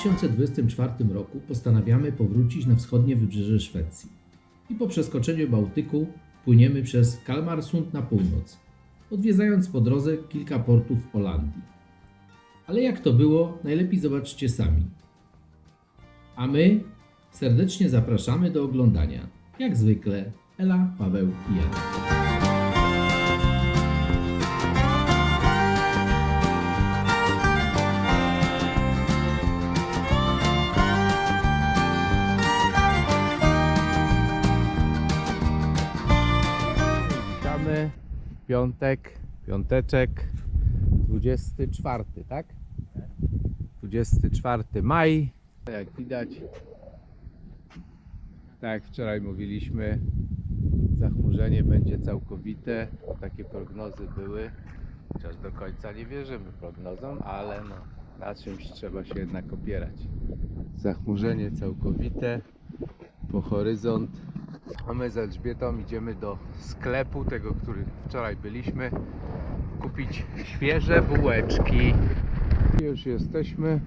2024 roku postanawiamy powrócić na wschodnie wybrzeże Szwecji i po przeskoczeniu Bałtyku płyniemy przez Kalmarsund na północ, odwiedzając po drodze kilka portów w Holandii. Ale jak to było, najlepiej zobaczcie sami. A my serdecznie zapraszamy do oglądania. Jak zwykle, Ela, Paweł i Jan. Piątek, piąteczek, 24, tak? 24 maj. Jak widać, tak jak wczoraj mówiliśmy, zachmurzenie będzie całkowite. Takie prognozy były. Chociaż do końca nie wierzymy prognozom, ale no, na czymś trzeba się jednak opierać. Zachmurzenie całkowite po horyzont. A my z Elżbietą idziemy do sklepu, tego, który wczoraj byliśmy, kupić świeże bułeczki. Już jesteśmy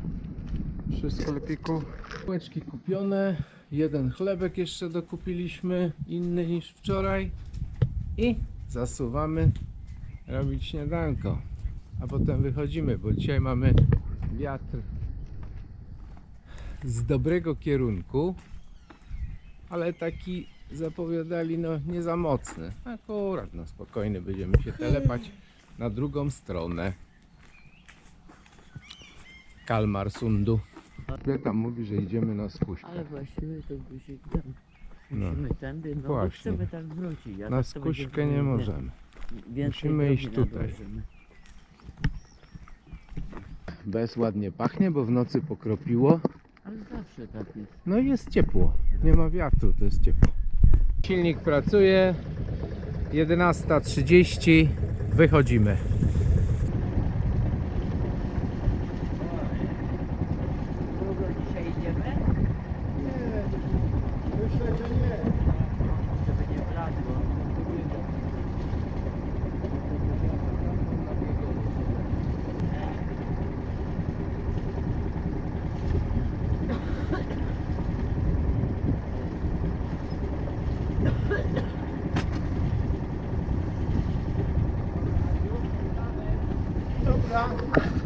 przy sklepiku. Bułeczki kupione, jeden chlebek jeszcze dokupiliśmy, inny niż wczoraj i zasuwamy robić śniadanko. A potem wychodzimy, bo dzisiaj mamy wiatr z dobrego kierunku, ale taki zapowiadali no nie za mocny. Akurat no spokojnie będziemy się telepać na drugą stronę. Kalmar Sundu. Tam mówi, że idziemy na spuśkę. Ale właściwie to guzik tam. No. Musimy tędy, no Właśnie. chcemy tak wrócić. a Na tak skuśkę nie możemy. Musimy iść tutaj. nadłożymy. Bez ładnie pachnie, bo w nocy pokropiło. Ale zawsze tak jest. No i jest ciepło. Nie ma wiatru, to jest ciepło. Silnik pracuje. 11.30. Wychodzimy. Długo dzisiaj idziemy? Myślę, że nie. Żeby nie bladło. Dobra.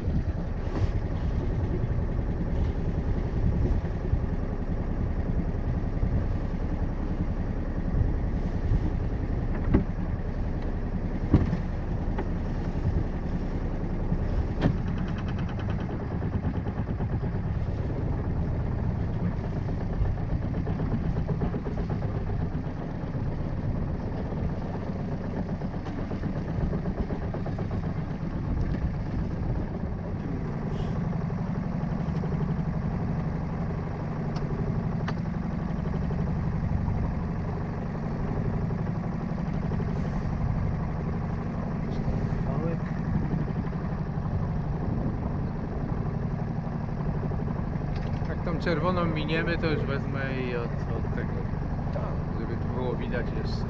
Czerwoną miniemy, to już wezmę i od, od tego. Żeby tu było widać jeszcze.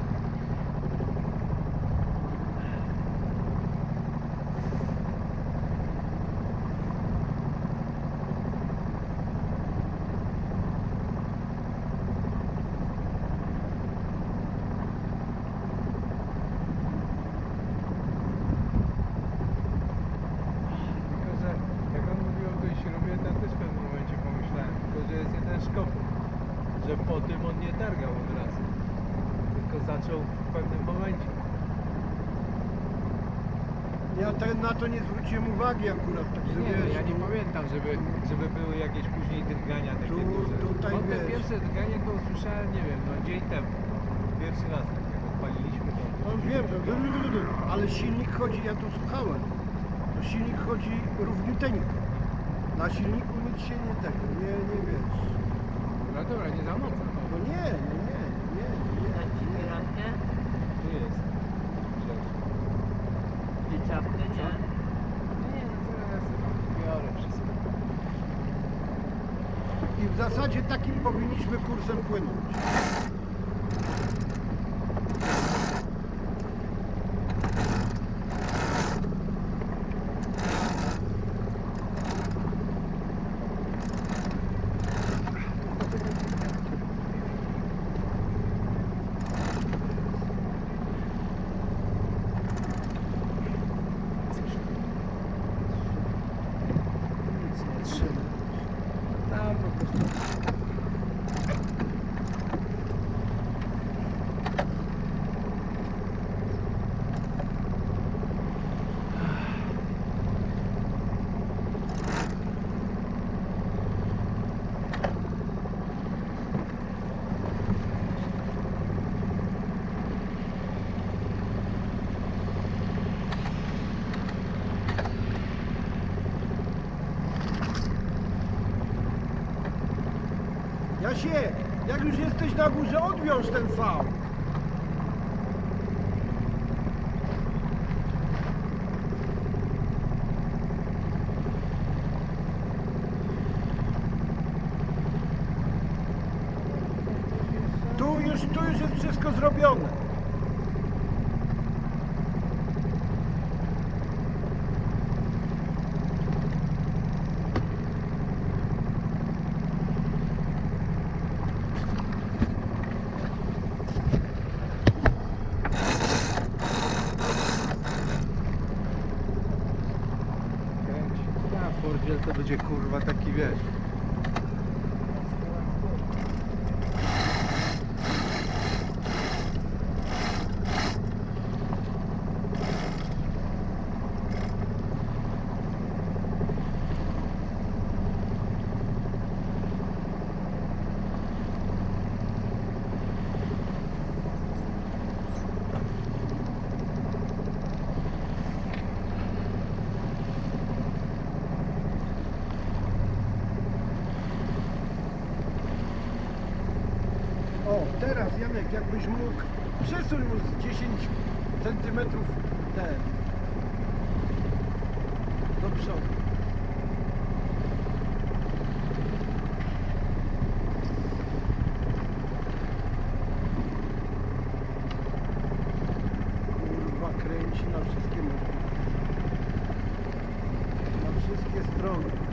Tylko, że jak on mówił o tej śrubie, to ja też w pewnym momencie pomyślałem, tylko szkopuł, że po tym on nie targał od razu, tylko zaczął w pewnym momencie. Ja ten, na to nie zwróciłem uwagi akurat, tak że Nie, no, wiesz, ja nie tu- pamiętam, żeby, żeby były jakieś później drgania takie Tu- duże. tutaj Bo te wiesz. pierwsze drganie to usłyszałem, nie wiem, no dzień temu. Pierwszy raz, tak jak odpaliliśmy to. No wiem, że du- du- ale silnik chodzi, ja tu słuchałem, to silnik chodzi równiuteńko. Na silniku nic się nie tego, nie, nie wiesz. No dobra, nie za mocno. No nie, nie, nie, nie, nie, Dać ci nie. piratkę? Tu jest. Ty czapkę, nie? Nie, no zaraz biorę wszystko. I w zasadzie takim powinniśmy kursem płynąć. Jesteś na górze, odwiąż ten V. Tu już, tu już jest wszystko zrobione. Kręć. Ja, Fordziel to będzie kurwa taki wiesz. O, Janek, jakbyś mógł przesuń mu z 10 centymetrów ten do przodu. Kurwa kręci na wszystkie na wszystkie strony.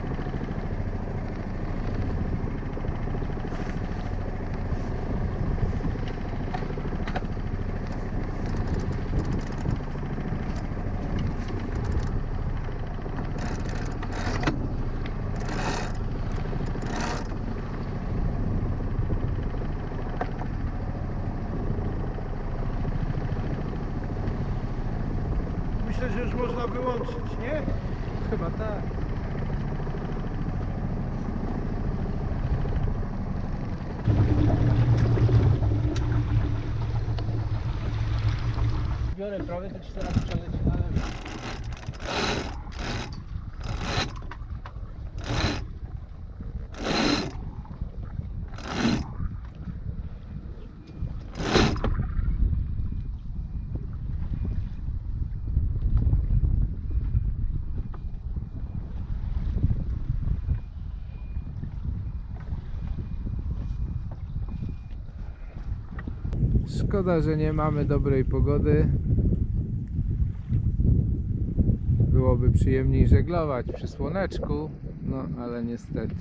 Myślę, że już można wyłączyć, nie? Chyba tak. Biorę prawie, to ci teraz przeleci na lewo. Szkoda, że nie mamy dobrej pogody. Byłoby przyjemniej żeglować przy słoneczku, no ale niestety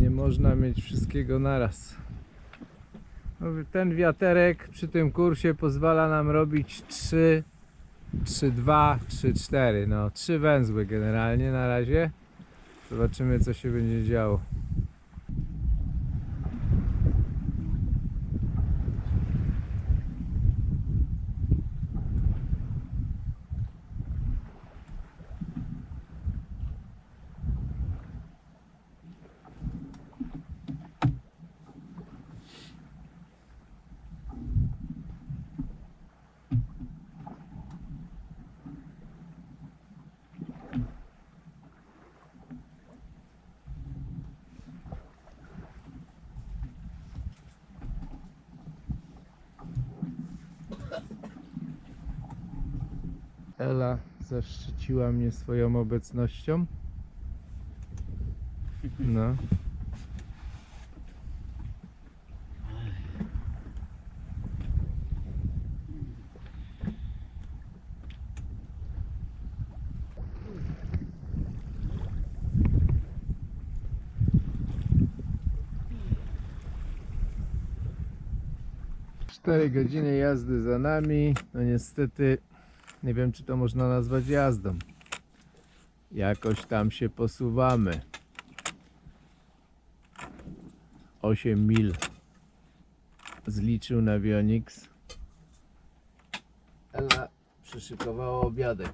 nie można mieć wszystkiego naraz. Ten wiaterek przy tym kursie pozwala nam robić 3, 3, 2, 3, 4. No, trzy węzły generalnie na razie. Zobaczymy co się będzie działo. Ela zaszczyciła mnie swoją obecnością. No. Cztery godziny jazdy za nami. No niestety nie wiem, czy to można nazwać jazdą. Jakoś tam się posuwamy. 8 mil zliczył Navionics. Ela przyszykowała obiadek.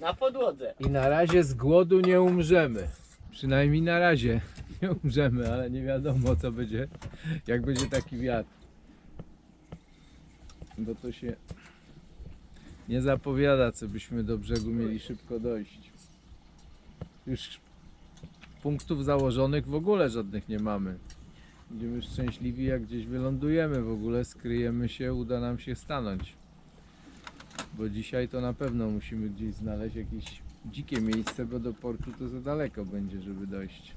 Na podłodze. I na razie z głodu nie umrzemy. Przynajmniej na razie nie umrzemy, ale nie wiadomo co będzie, jak będzie taki wiatr. Bo to się nie zapowiada, co byśmy do brzegu mieli szybko dojść. Już punktów założonych w ogóle żadnych nie mamy. Będziemy szczęśliwi jak gdzieś wylądujemy, w ogóle skryjemy się, uda nam się stanąć. Bo dzisiaj to na pewno musimy gdzieś znaleźć jakieś dzikie miejsce, bo do portu to za daleko będzie, żeby dojść.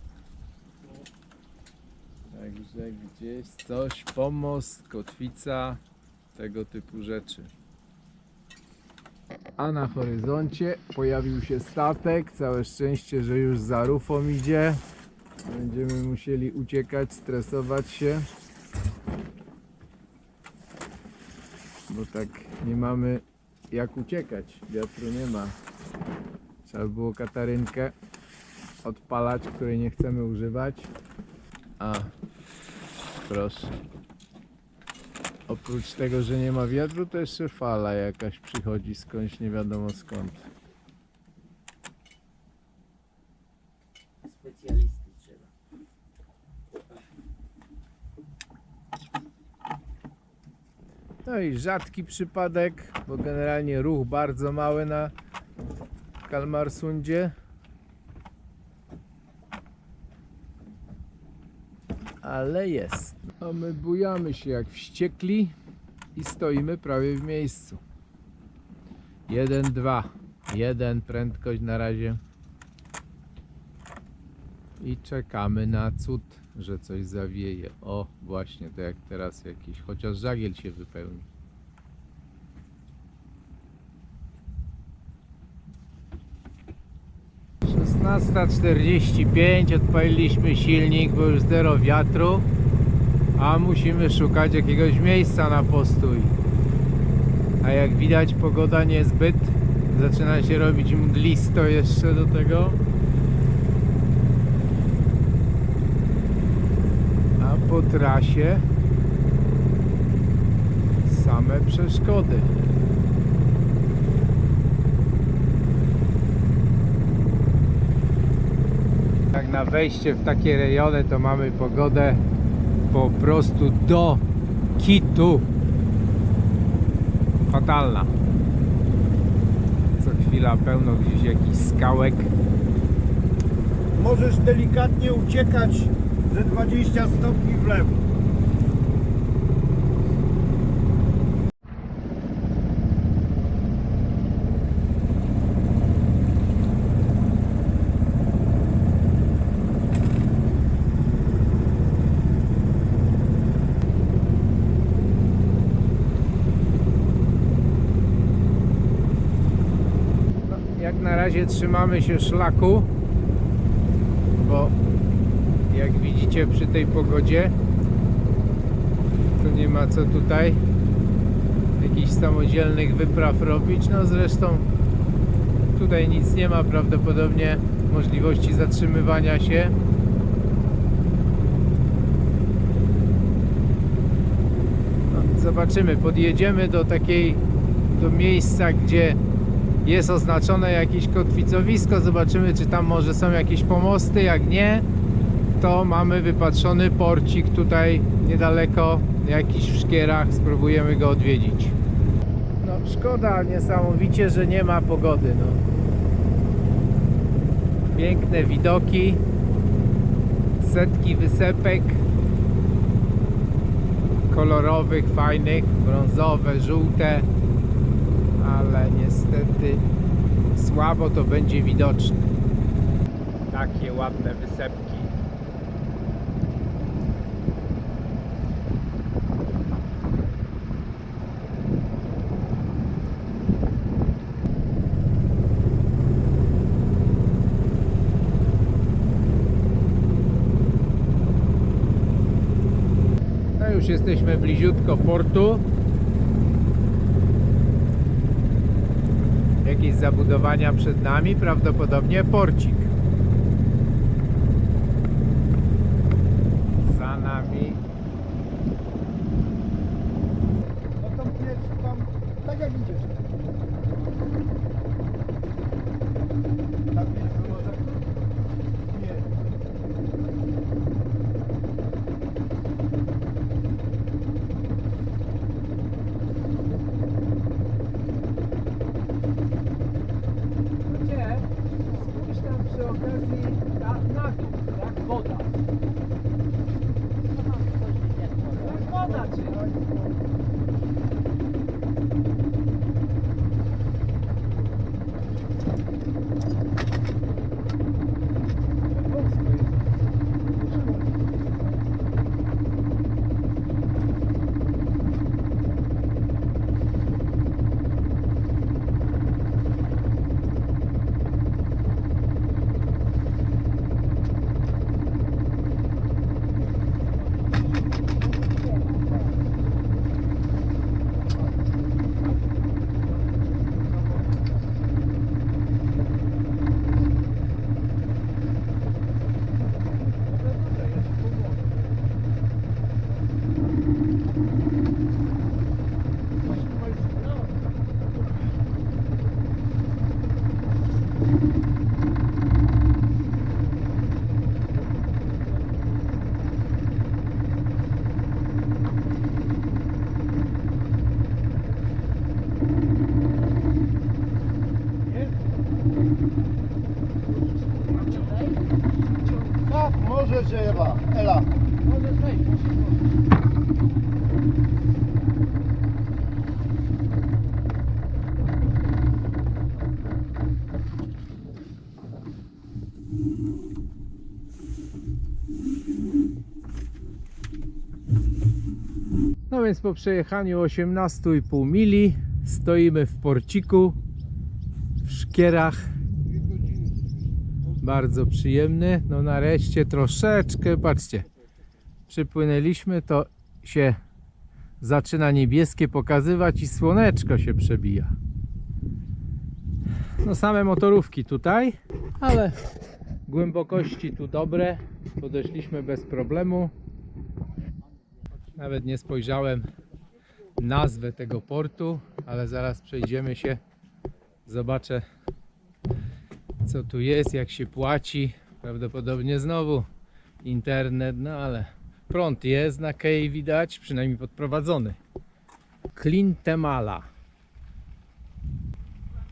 Także gdzieś coś, pomost, kotwica, tego typu rzeczy. A na horyzoncie pojawił się statek. Całe szczęście, że już za rufą idzie. Będziemy musieli uciekać, stresować się. Bo tak nie mamy jak uciekać. Wiatru nie ma. Trzeba było katarynkę odpalać, której nie chcemy używać. A, proszę. Oprócz tego, że nie ma wiatru, to jeszcze fala jakaś przychodzi skądś, nie wiadomo skąd. Specjalisty trzeba. No i rzadki przypadek, bo generalnie ruch bardzo mały na Kalmarsundzie. Ale jest. A my bujamy się jak wściekli i stoimy prawie w miejscu. 1, 2, 1 prędkość na razie. I czekamy na cud, że coś zawieje. O, właśnie, to jak teraz jakiś, chociaż żagiel się wypełni. Czterdzieści pięć odpaliliśmy silnik, bo już zero wiatru, a musimy szukać jakiegoś miejsca na postój. A jak widać pogoda niezbyt, zaczyna się robić mglisto jeszcze do tego. A po trasie same przeszkody. Jak na wejście w takie rejony to mamy pogodę po prostu do kitu. Fatalna. Co chwila pełno gdzieś jakichś skałek. Możesz delikatnie uciekać ze 20 stopni w lewo. No, jak na razie trzymamy się szlaku, bo jak widzicie przy tej pogodzie to nie ma co tutaj jakichś samodzielnych wypraw robić. No zresztą tutaj nic nie ma prawdopodobnie możliwości zatrzymywania się. No, zobaczymy, podjedziemy do takiej do miejsca, gdzie jest oznaczone jakieś kotwicowisko. Zobaczymy, czy tam może są jakieś pomosty. Jak nie, to mamy wypatrzony porcik tutaj niedaleko, jakiś w szkierach. Spróbujemy go odwiedzić. No, szkoda niesamowicie, że nie ma pogody. No. Piękne widoki, setki wysepek kolorowych, fajnych, brązowe, żółte ale niestety słabo to będzie widoczne. Takie ładne wysepki. No już jesteśmy bliziutko portu. jakieś zabudowania przed nami, prawdopodobnie porcik. Więc po przejechaniu 18,5 mili stoimy w porciku w Szkierach. Bardzo przyjemny. No nareszcie troszeczkę, patrzcie, przypłynęliśmy, to się zaczyna niebieskie pokazywać i słoneczko się przebija. No same motorówki tutaj, ale głębokości tu dobre. Podeszliśmy bez problemu. Nawet nie spojrzałem nazwę tego portu, ale zaraz przejdziemy się. Zobaczę co tu jest, jak się płaci. Prawdopodobnie znowu internet, no ale prąd jest na kei widać, przynajmniej podprowadzony. Klintemala.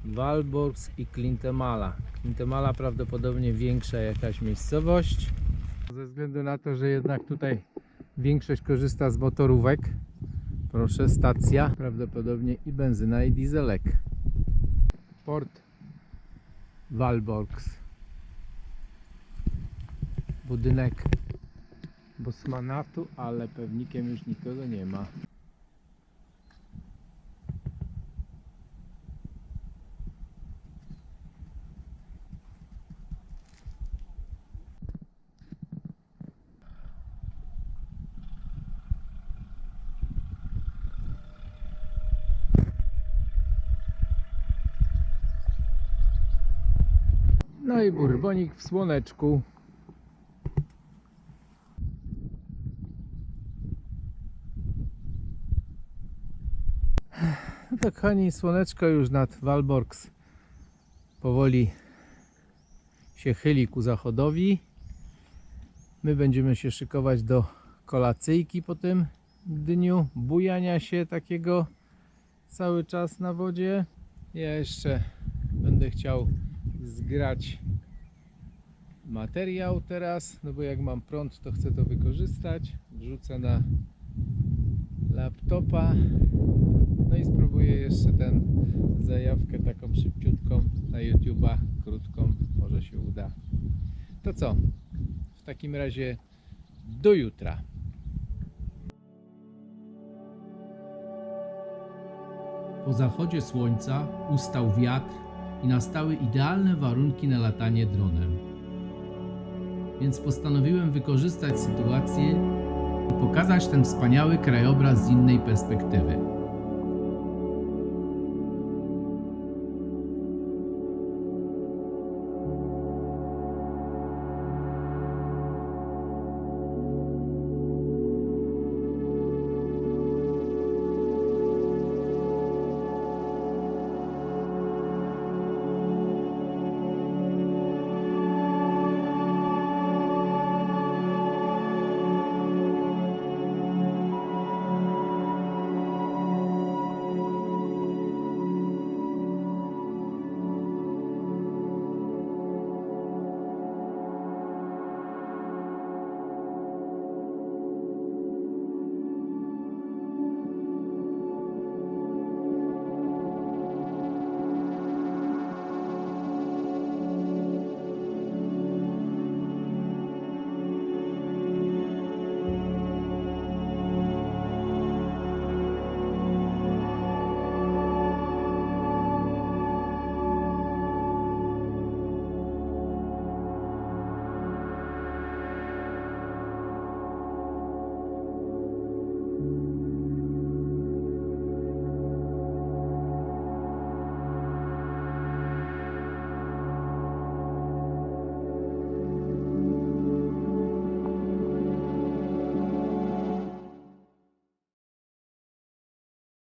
Walborgs i Klintemala. Klintemala prawdopodobnie większa jakaś miejscowość. Ze względu na to, że jednak tutaj większość korzysta z motorówek. Proszę, stacja. Prawdopodobnie i benzyna, i dieselek. Port Walborgs. Budynek Bosmanatu, ale pewnikiem już nikogo nie ma. No i burbonik w słoneczku. No to kochani, słoneczko już nad Walborgs powoli się chyli ku zachodowi. My będziemy się szykować do kolacyjki po tym dniu bujania się takiego cały czas na wodzie. Ja jeszcze będę chciał zgrać materiał teraz, no bo jak mam prąd, to chcę to wykorzystać. Wrzucę na laptopa. No i spróbuję jeszcze tę zajawkę taką szybciutką na YouTube'a, krótką, może się uda. To co? W takim razie do jutra. Po zachodzie słońca ustał wiatr i nastały idealne warunki na latanie dronem. Więc postanowiłem wykorzystać sytuację i pokazać ten wspaniały krajobraz z innej perspektywy.